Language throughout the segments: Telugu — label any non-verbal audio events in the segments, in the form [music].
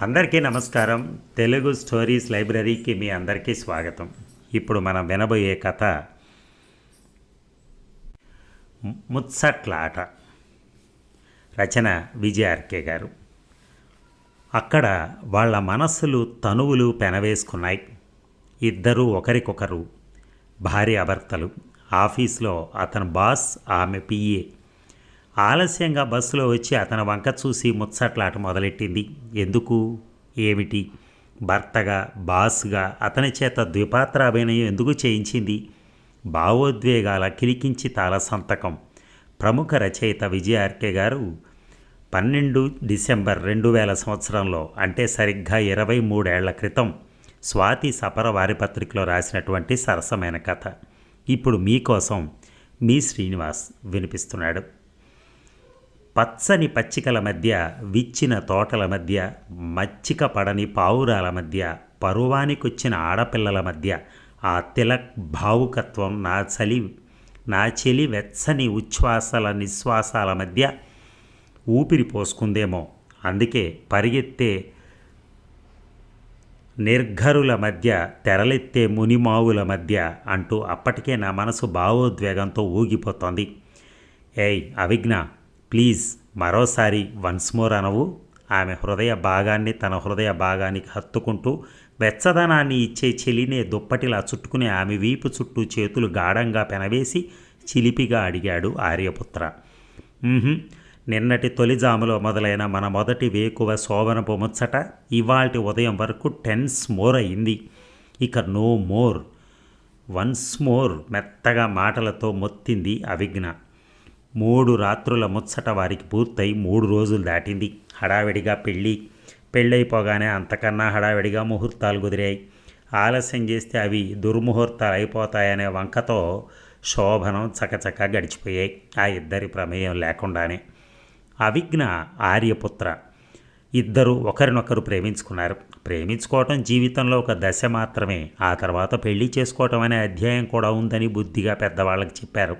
అందరికీ నమస్కారం. తెలుగు స్టోరీస్ లైబ్రరీకి మీ అందరికీ స్వాగతం. ఇప్పుడు మనం వినబోయే కథ ముత్సట్లాట. ముత్సట్ల ఆట రచన విజయార్కే గారు. అక్కడ వాళ్ళ మనస్సులు తనువులు పెనవేసుకున్నాయి. ఇద్దరూ ఒకరికొకరు భార్యాభర్తలు. ఆఫీస్లో అతని బాస్ ఆమె పిఏ ఆలస్యంగా బస్సులో వచ్చి అతని వంక చూసి ముచ్చట్లాట మొదలెట్టింది. ఎందుకు? ఏమిటి? భర్తగా బాస్గా అతని చేత ద్విపాత్రాభినయం ఎందుకు చేయించింది? భావోద్వేగాల కిలికించి తాల సంతకం. ప్రముఖ రచయిత విజయ ఆర్కే గారు పన్నెండు డిసెంబర్ రెండు వేల సంవత్సరంలో అంటే సరిగ్గా ఇరవై మూడేళ్ళ క్రితం స్వాతి సపర వారిపత్రికలో రాసినటువంటి సరసమైన కథ. ఇప్పుడు మీకోసం మీ శ్రీనివాస్ వినిపిస్తున్నాడు. పచ్చని పచ్చికల మధ్య విచ్చిన తోటల మధ్య మచ్చిక పడని పావురాల మధ్య పరువానికొచ్చిన ఆడపిల్లల మధ్య ఆ తిలక్ భావుకత్వం నా చలి నా చెలి వెచ్చని ఉచ్ఛ్వాసాల నిశ్వాసాల మధ్య ఊపిరి పోసుకుందేమో. అందుకే పరిగెత్తే నిర్ఘరుల మధ్య తెరలెత్తే మునిమావుల మధ్య అంటూ అప్పటికే నా మనసు భావోద్వేగంతో ఊగిపోతోంది. ఏయ్ అవిజ్ఞ! ప్లీజ్ మరోసారి వన్స్ మోర్ అనవు. ఆమె హృదయ భాగాన్ని తన హృదయ భాగానికి హత్తుకుంటూ వెచ్చదనాన్ని ఇచ్చే చెలినే దుప్పటిలా చుట్టుకునే ఆమె వీపు చుట్టూ చేతులు గాఢంగా పెనవేసి చిలిపిగా అడిగాడు ఆర్యపుత్ర. నిన్నటి తొలిజాములో మొదలైన మన మొదటి వేకువ శోభనపు ముచ్చట ఇవాల్టి ఉదయం వరకు టెన్స్ మోర్ అయింది. ఇక నో మోర్. వన్స్ మోర్ మెత్తగా మాటలతో మొత్తింది అవిజ్ఞ మూడు రాత్రుల ముచ్చట వారికి పూర్తయి మూడు రోజులు దాటింది. హడావిడిగా పెళ్ళి పెళ్ళైపోగానే అంతకన్నా హడావిడిగా ముహూర్తాలు కుదిరాయి. ఆలస్యం చేస్తే అవి దుర్ముహూర్తాలు అయిపోతాయనే వంకతో శోభనం చకచక గడిచిపోయాయి. ఆ ఇద్దరి ప్రమేయం లేకుండానే. అవిజ్ఞ ఆర్యపుత్ర. ఇద్దరు ఒకరినొకరు ప్రేమించుకున్నారు. ప్రేమించుకోవటం జీవితంలో ఒక దశ మాత్రమే. ఆ తర్వాత పెళ్ళి చేసుకోవటం అనే అధ్యాయం కూడా ఉందని బుద్ధిగా పెద్దవాళ్ళకి చెప్పారు.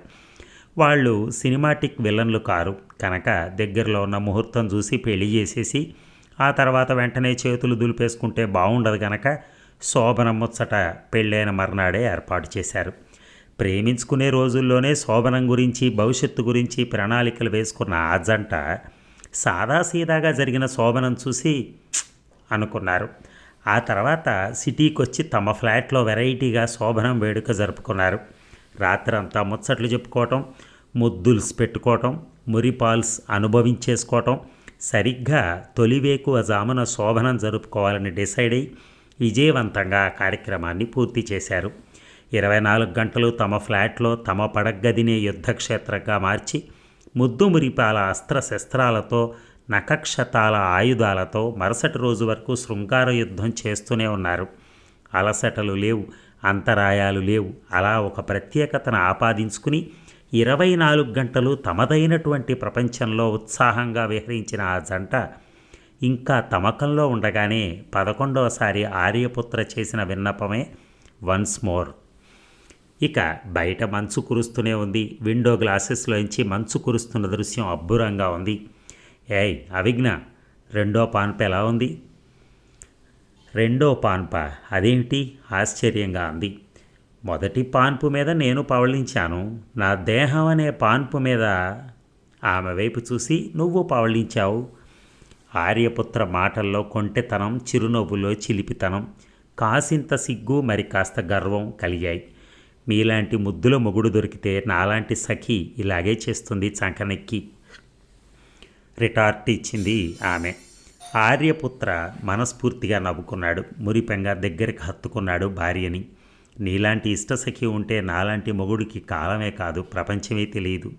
వాళ్ళు సినిమాటిక్ విలన్లు కారు. కనుక దగ్గరలో ఉన్న ముహూర్తం చూసి పెళ్ళి చేసేసి ఆ తర్వాత వెంటనే చేతులు దులిపేసుకుంటే బాగుండదు కనుక శోభనం ముచ్చట పెళ్ళైన మర్నాడే ఏర్పాటు చేశారు. ప్రేమించుకునే రోజుల్లోనే శోభనం గురించి భవిష్యత్తు గురించి ప్రణాళికలు వేసుకున్న ఆ జంట సాదాసీదాగా జరిగిన శోభనం చూసి అనుకున్నారు. ఆ తర్వాత సిటీకి వచ్చి తమ ఫ్లాట్లో వెరైటీగా శోభనం వేడుక జరుపుకున్నారు. రాత్రంతా ముచ్చట్లు చెప్పుకోవటం ముద్దుల్స్ పెట్టుకోవటం మురిపాల్స్ అనుభవించేసుకోవటం సరిగ్గా తొలివేకువ జామున శోభనం జరుపుకోవాలని డిసైడ్ అయి విజయవంతంగా ఆ కార్యక్రమాన్ని పూర్తి చేశారు. ఇరవై నాలుగు గంటలు తమ ఫ్లాట్లో తమ పడగదినే యుద్ధక్షేత్రంగా మార్చి ముద్దు మురిపాల అస్త్రశస్త్రాలతో నఖక్షతాల ఆయుధాలతో మరుసటి రోజు వరకు శృంగార యుద్ధం చేస్తూనే ఉన్నారు. అలసటలు లేవు. అంతరాయాలు లేవు. అలా ఒక ప్రత్యేకతను ఆపాదించుకుని ఇరవై నాలుగు గంటలు తమదైనటువంటి ప్రపంచంలో ఉత్సాహంగా విహరించిన ఆ జంట ఇంకా తమకంలో ఉండగానే పదకొండవసారి ఆర్యపుత్ర చేసిన విన్నపమే వన్స్ మోర్. ఇక బయట మంచు కురుస్తూనే ఉంది. విండో గ్లాసెస్లోంచి మంచు కురుస్తున్న దృశ్యం అబ్బురంగా ఉంది. ఏయ్ అవిజ్ఞ రెండో పాన్పు ఎలా ఉంది? రెండో పాన్ప. అదేమిటి ఆశ్చర్యంగా అంది. మొదటి పాన్పు మీద నేను పవళించాను. నా దేహం అనే పాన్పు మీద ఆమె వైపు చూసి నువ్వు పవళించావు. ఆర్యపుత్ర మాటల్లో కొంటెతనం చిరునవ్వులో చిలిపితనం కాసింత సిగ్గు మరి కాస్త గర్వం కలిగాయి. మీలాంటి ముద్దుల మొగుడు దొరికితే నాలాంటి సఖి ఇలాగే చేస్తుంది చంకనెక్కి. రిటార్ట్ ఇచ్చింది ఆమె. ఆర్యపుత్ర మనస్ఫూర్తిగా నవ్వుకున్నాడు. మురిపెంగా దగ్గరికి హత్తుకున్నాడు భార్యని. నీలాంటి ఇష్టసఖి ఉంటే నాలాంటి మొగుడికి కాలమే కాదు ప్రపంచమే తెలియదు.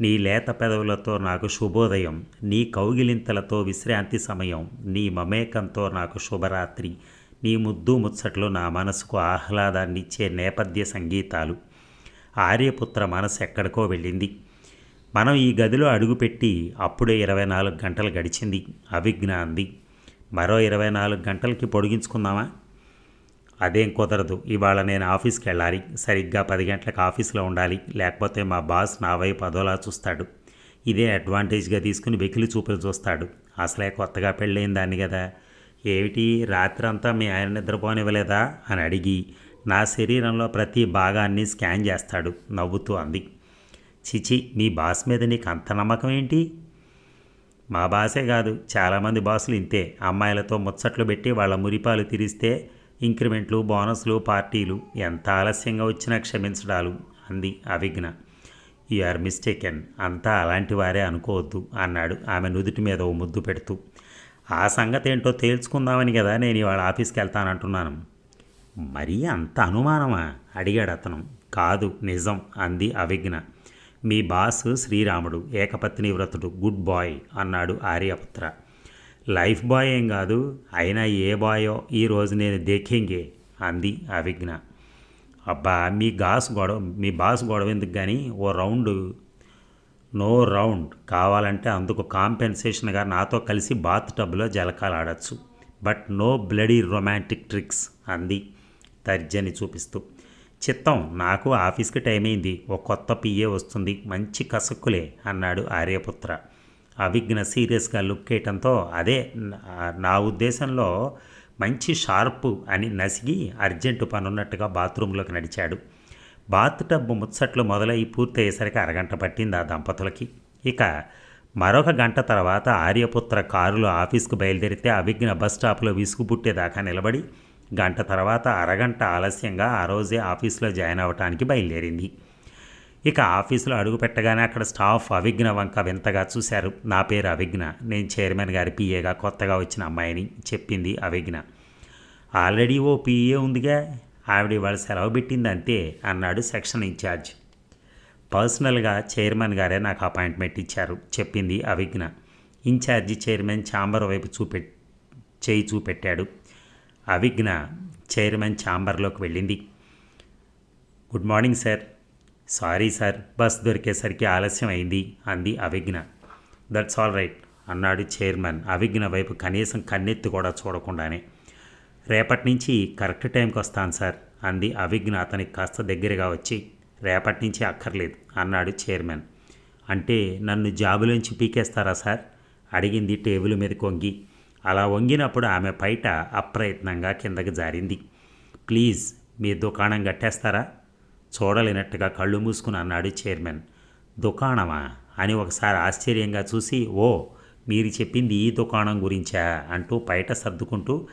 నీ లేత పెదవులతో నాకు శుభోదయం నీ కౌగిలింతలతో విశ్రాంతి సమయం నీ మమేకంతో నాకు శుభరాత్రి నీ ముద్దు ముచ్చట్లు నా మనసుకు ఆహ్లాదాన్నిచ్చే నేపథ్య సంగీతాలు. ఆర్యపుత్ర మనసు ఎక్కడికో వెళ్ళింది. మనం ఈ గదిలో అడుగుపెట్టి అప్పుడే ఇరవై నాలుగు గంటలు గడిచింది. అవిజ్ఞ అంది మరో ఇరవై నాలుగు గంటలకి పొడిగించుకుందామా? అదేం కుదరదు. ఇవాళ నేను ఆఫీస్కి వెళ్ళాలి సరిగ్గా పది గంటలకు ఆఫీస్లో ఉండాలి. లేకపోతే మా బాస్ నా వైపు అదోలా చూస్తాడు. ఇదే అడ్వాంటేజ్గా తీసుకుని వెకిలి చూపులు చూస్తాడు. అసలే కొత్తగా పెళ్ళైన దాన్ని కదా ఏమిటి? రాత్రంతా మీ ఆయన నిద్రపోనివ్వలేదా? అని అడిగి నా శరీరంలో ప్రతి భాగాన్ని స్కాన్ చేస్తాడు. నవ్వుతూ అంది. చిచి మీ బాస్ మీద నీకు అంత నమ్మకం ఏంటి? మా బాసే కాదు చాలామంది బాసులు ఇంతే. అమ్మాయిలతో ముచ్చట్లు పెట్టి వాళ్ళ మురిపాలు తిరిస్తే ఇంక్రిమెంట్లు బోనస్లు పార్టీలు ఎంత ఆలస్యంగా వచ్చినా క్షమించడాలు అంది అవిఘ్న. యు ఆర్ మిస్టేకెన్ అంతా అలాంటి వారే అనుకోవద్దు అన్నాడు ఆమె నుదుటి మీద ఓ ముద్దు పెడుతూ. ఆ సంగతి ఏంటో తేల్చుకుందామని కదా నేను ఇవాళ ఆఫీస్కి వెళ్తానంటున్నాను. మరీ అంత అనుమానమా? అడిగాడు అతను. కాదు నిజం అంది అవిఘ్న. మీ బాస్ శ్రీరాముడు ఏకపత్ని వ్రతుడు గుడ్ బాయ్ అన్నాడు ఆర్యపుత్ర. లైఫ్ బాయ్ ఏం కాదు అయినా ఏ బాయో ఈరోజు నేను దేఖింగే అంది అవిఘ్న. అబ్బా మీ గాస్ గొడవ మీ బాస్ గొడవ ఎందుకు కానీ ఓ రౌండ్ నో రౌండ్ కావాలంటే అందుకు కాంపెన్సేషన్గా నాతో కలిసి బాత్ టబ్లో జలకాలాడచ్చు but no bloody romantic tricks అంది తర్జని చూపిస్తూ. చిత్తం నాకు ఆఫీస్కి టైం అయింది ఓ కొత్త పిఏ వస్తుంది మంచి కసక్కులే అన్నాడు ఆర్యపుత్ర. అవిఘ్న సీరియస్గా లుక్ వేయటంతో అదే నా- ఉద్దేశంలో మంచి షార్ప్ అని నసిగి అర్జెంటు పనున్నట్టుగా బాత్రూంలోకి నడిచాడు. బాత్ టబ్ ముచ్చట్లు మొదలై పూర్తయ్యేసరికి అరగంట పట్టింది ఆ దంపతులకి. ఇక మరొక గంట తర్వాత ఆర్యపుత్ర కారులో ఆఫీస్కు బయలుదేరితే అభిజ్ఞ బస్ స్టాప్లో విసుగుపుట్టేదాకా నిలబడి గంట తర్వాత అరగంట ఆలస్యంగా ఆ రోజే ఆఫీస్లో జాయిన్ అవ్వటానికి బయలుదేరింది. ఇక ఆఫీసులో అడుగు పెట్టగానే అక్కడ స్టాఫ్ అవిఘ్న వంక వింతగా చూశారు. నా పేరు అవిఘ్న నేను చైర్మన్ గారి పిఏగా కొత్తగా వచ్చిన అమ్మాయిని చెప్పింది అవిఘ్న. ఆల్రెడీ ఓ పిఏ ఉందిగా ఆవిడ ఇవాళ సెలవు పెట్టింది అంతే అన్నాడు సెక్షన్ ఇన్ఛార్జ్. పర్సనల్గా చైర్మన్ గారే నాకు అపాయింట్మెంట్ ఇచ్చారు చెప్పింది అవిఘ్న. ఇన్ఛార్జి చైర్మన్ ఛాంబర్ వైపు చూపె చేయి చూపెట్టాడు. అవిఘ్న చైర్మన్ ఛాంబర్లోకి వెళ్ళింది. Good morning sir. Sorry sir bus దొరికేసరికి ఆలస్యం అయింది అంది అవిఘ్న. దట్స్ ఆల్ రైట్ అన్నాడు చైర్మన్. అవిఘ్న వైపు కనీసం కన్నెత్తి కూడా చూడకుండానే. రేపటి నుంచి కరెక్ట్ టైంకి వస్తాను సార్ అంది అవిఘ్న. అతనికి కాస్త దగ్గరగా వచ్చి రేపటి నుంచి అక్కర్లేదు అన్నాడు చైర్మన్. అంటే నన్ను జాబులోంచి పీకేస్తారా సార్? అడిగింది టేబుల్ మీద కొంగి. అలా వంగినప్పుడు ఆమె పైట అప్రయత్నంగా కిందకి జారింది. ప్లీజ్ మీ దుకాణం కట్టేస్తారా? చూడలేనట్టుగా కళ్ళు మూసుకుని అన్నాడు చైర్మన్. దుకాణమా? అని ఒకసారి ఆశ్చర్యంగా చూసి ఓ మీరు చెప్పింది ఈ దుకాణం గురించా? అంటూ బయట సర్దుకుంటూ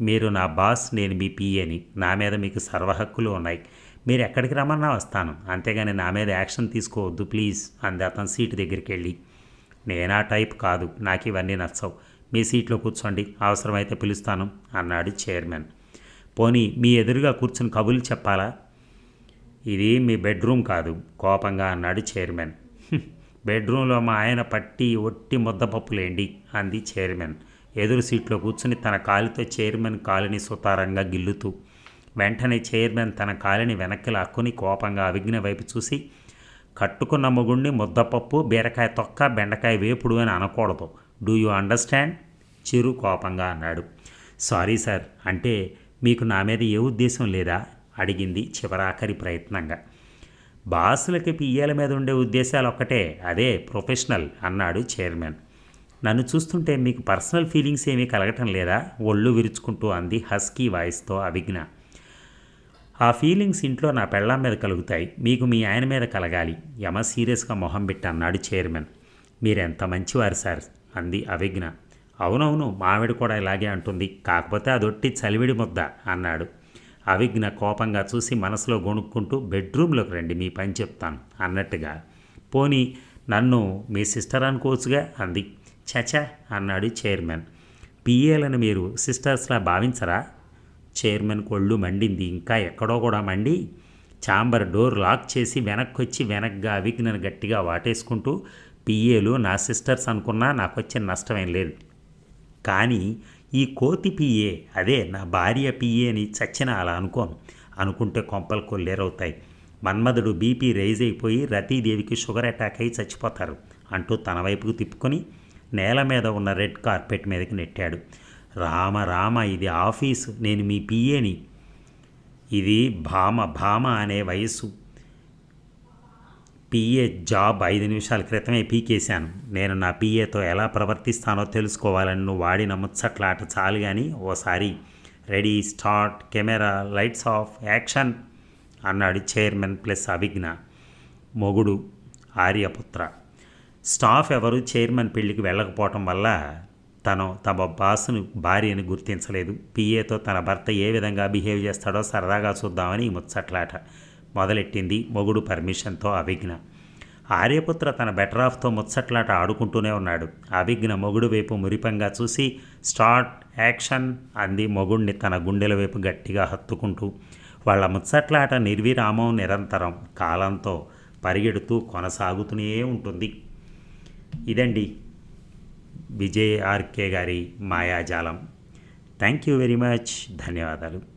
మీరు నా బాస్ నేను మీ పిఏని నా. మీద మీకు సర్వహక్కులు ఉన్నాయి. మీరు ఎక్కడికి రమ్మన్నా వస్తాను. అంతేగాని నా మీద యాక్షన్ తీసుకోవద్దు ప్లీజ్ అంది అతను సీటు దగ్గరికి వెళ్ళి. నేనా టైప్ కాదు. నాకు ఇవన్నీ నచ్చవు. మీ సీట్లో కూర్చోండి అవసరమైతే పిలుస్తాను అన్నాడు చైర్మన్. పోనీ మీ ఎదురుగా కూర్చుని కబుర్లు చెప్పాలా? ఇది మీ బెడ్రూమ్ కాదు కోపంగా అన్నాడు చైర్మన్. [laughs] బెడ్రూమ్లో మా ఆయన పట్టి ఒట్టి ముద్దపప్పులేండి అంది చైర్మన్. ఎదురు సీట్లో కూర్చుని తన కాలితో చైర్మన్ కాలిని సుతారంగా గిల్లుతూ వెంటనే చైర్మన్ తన కాలిని వెనక్కి లాక్కుని కోపంగా అవిఘ్న వైపు చూసి కట్టుకున్న మొగుణ్ణి ముద్దపప్పు బీరకాయ తొక్క బెండకాయ వేపుడు అని అనకూడదు. Do you understand? చిరు కోపంగా అన్నాడు. సారీ సార్ అంటే మీకు నా మీద ఏ ఉద్దేశం లేదా? అడిగింది చివరాఖరి ప్రయత్నంగా. బాసులకి పియ్యల మీద ఉండే ఉద్దేశాలు ఒక్కటే అదే ప్రొఫెషనల్ అన్నాడు చైర్మన్. నన్ను చూస్తుంటే మీకు పర్సనల్ ఫీలింగ్స్ ఏమీ కలగటం లేదా? ఒళ్ళు విరుచుకుంటూ అంది హస్కీ వాయిస్తో అవిఘ్న ఆ ఫీలింగ్స్ ఇంట్లో నా పెళ్ళాం మీద కలుగుతాయి మీకు మీ ఆయన మీద కలగాలి. యమ సీరియస్గా మొహం పెట్టి అన్నాడు చైర్మన్. మీరెంత మంచివారు సార్ అంది అవిఘ్న అవునవును మావిడ కూడా ఇలాగే అంటుంది. కాకపోతే అదొట్టి చలివిడి ముద్ద అన్నాడు. అవిఘ్న కోపంగా చూసి మనసులో గొణుక్కుంటూ బెడ్రూమ్లోకి రండి మీ పని చెప్తాను అన్నట్టుగా. పోనీ నన్ను మీ సిస్టర్ అనుకోవచ్చుగా అంది. చచా అన్నాడు చైర్మన్. పిఏలను మీరు సిస్టర్స్లా భావించరా? చైర్మన్ కొళ్ళు మండింది. ఇంకా ఎక్కడో కూడా మండి ఛాంబర్ డోర్ లాక్ చేసి వెనక్కి వచ్చి వెనక్గా అవిఘ్నను గట్టిగా వాటేసుకుంటూ పిఏలు నా సిస్టర్స్ అనుకున్నా నాకు వచ్చే నష్టమేం లేదు. కానీ ఈ కోతి పిఏ అదే నా భార్య పిఏ అని చచ్చిన అలా అనుకోను అనుకుంటే కొంపలు కొల్లేరవుతాయి. మన్మధుడు బీపీ రైజ్ అయిపోయి రతీదేవికి షుగర్ అటాక్ అయి చచ్చిపోతారు అంటూ తన వైపుకు తిప్పుకొని నేల మీద ఉన్న రెడ్ కార్పెట్ మీదకి నెట్టాడు. రామ రామ ఇది ఆఫీసు నేను మీ పిఏని ఇది భామ భామ అనే వయస్సు. పిఏ జాబ్ ఐదు నిమిషాల క్రితమే పీకేశాను. నేను నా పిఏతో ఎలా ప్రవర్తిస్తానో తెలుసుకోవాలని నువ్వు వాడిన ముచ్చట్లాట చాలు కానీ ఓసారి ready start camera lights off action అన్నాడు చైర్మన్ ప్లస్ అభిజ్ఞ మొగుడు ఆర్యపుత్ర. స్టాఫ్ ఎవరు? చైర్మన్ పెళ్ళికి వెళ్ళకపోవటం వల్ల తను తమ బాసును భార్యను గుర్తించలేదు. పిఏతో తన భర్త ఏ విధంగా బిహేవ్ చేస్తాడో సరదాగా చూద్దామని ఈ ముచ్చట్లాట. మొదలెట్టింది మొగుడు పర్మిషన్తో అభిజ్ఞ ఆర్యపుత్ర తన బెటర్ ఆఫ్తో ముచ్చట్లాట ఆడుకుంటూనే ఉన్నాడు. అభిజ్ఞ మొగుడు వైపు మురిపంగా చూసి స్టార్ట్ యాక్షన్ అంది మొగుడిని తన గుండెల వైపు గట్టిగా హత్తుకుంటూ. వాళ్ళ ముచ్చట్లాట నిర్విరామం నిరంతరం కాలంతో పరిగెడుతూ కొనసాగుతూనే ఉంటుంది. ఇదండి విజయ్ ఆర్కే గారి మాయాజాలం. Thank you very much. ధన్యవాదాలు.